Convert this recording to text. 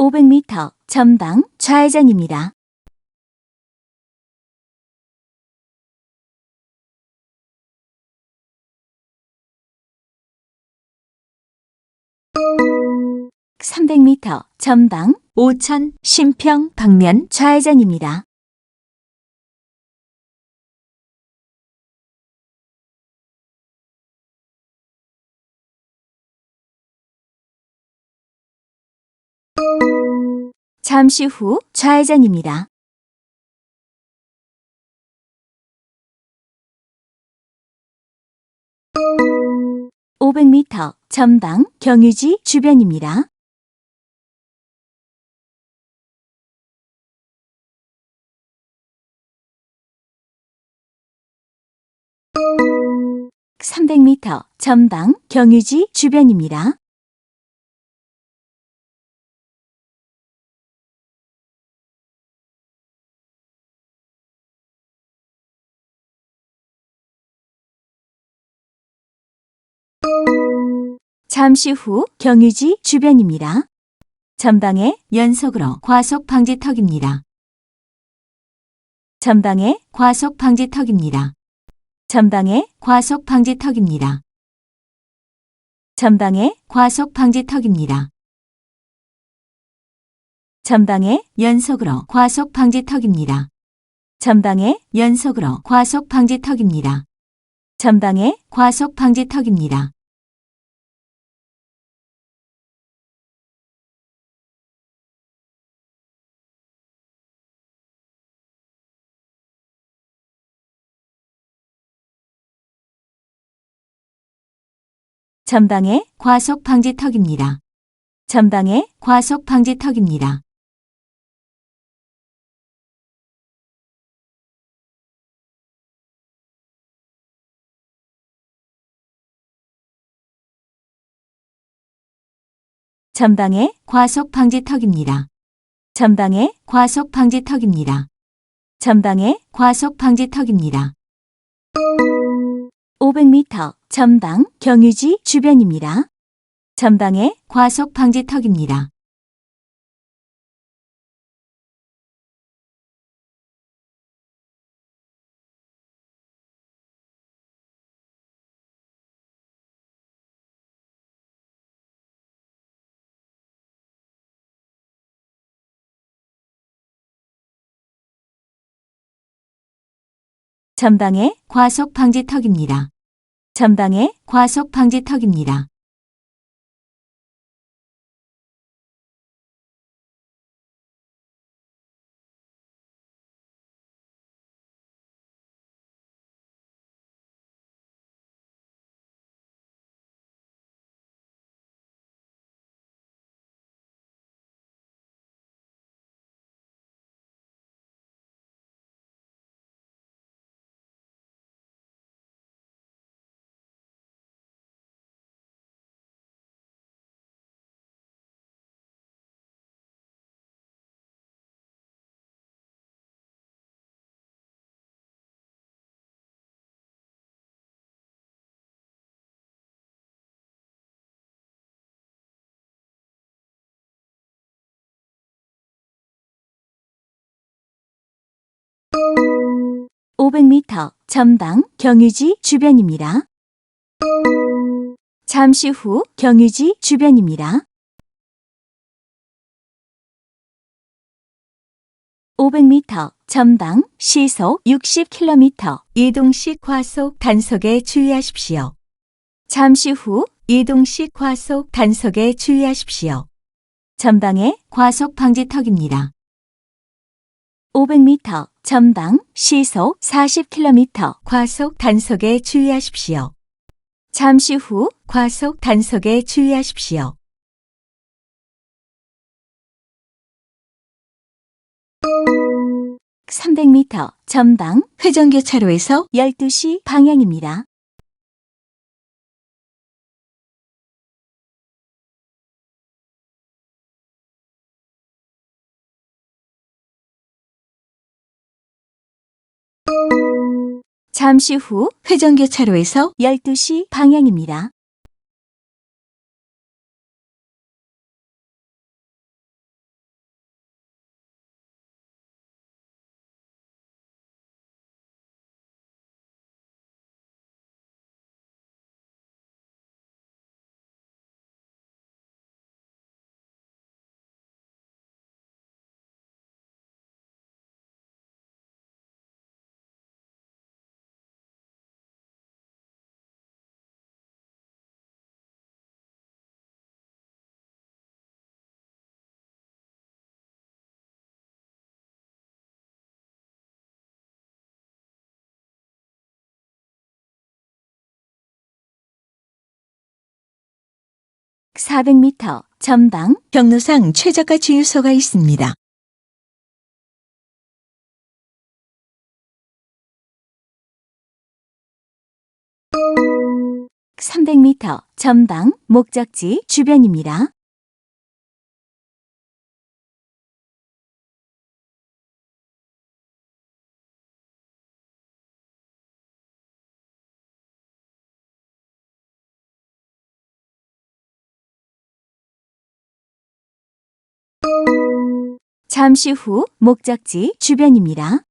500m 전방 좌회전입니다. (300m) 전방 오천 신평 방면 좌회전입니다. 잠시 후 좌회전입니다. (500m) 전방 경유지 주변입니다. (300m) 전방 경유지 주변입니다. 잠시 후 경유지 주변입니다. 전방에 연속으로 과속 방지턱입니다. 전방에 과속 방지턱입니다. 전방에 과속 방지턱입니다. 전방에 과속 방지턱입니다. 전방에 연속으로 과속 방지턱입니다. 전방에 연속으로 과속 방지턱입니다. 전방에 과속 방지턱입니다. 전방에 과속 방지턱입니다. 전방에 과속 방지턱입니다. 전방에 과속 방지턱입니다. 전방에 과속 방지턱입니다. 전방에 과속 방지턱입니다. 500m 전방 경유지 주변입니다. 전방에 과속 방지턱입니다. 전방에 과속 방지턱입니다. 전방에 과속 방지턱입니다. (500m) 전방 경유지 주변입니다. 잠시 후 경유지 주변입니다. 500m 전방 시속 60km 이동식 과속 단속에 주의하십시오. 잠시 후 이동식 과속 단속에 주의하십시오. 전방에 과속 방지턱입니다. 500m 전방 시속 40km 과속 단속에 주의하십시오. 잠시 후 과속 단속에 주의하십시오. (300m) 전방 회전교차로에서 12시 방향입니다. 잠시 후 회전교차로에서 12시 방향입니다. 400m 전방 경로상 최저가 주유소가 있습니다. 300m 전방 목적지 주변입니다. 잠시 후 목적지 주변입니다.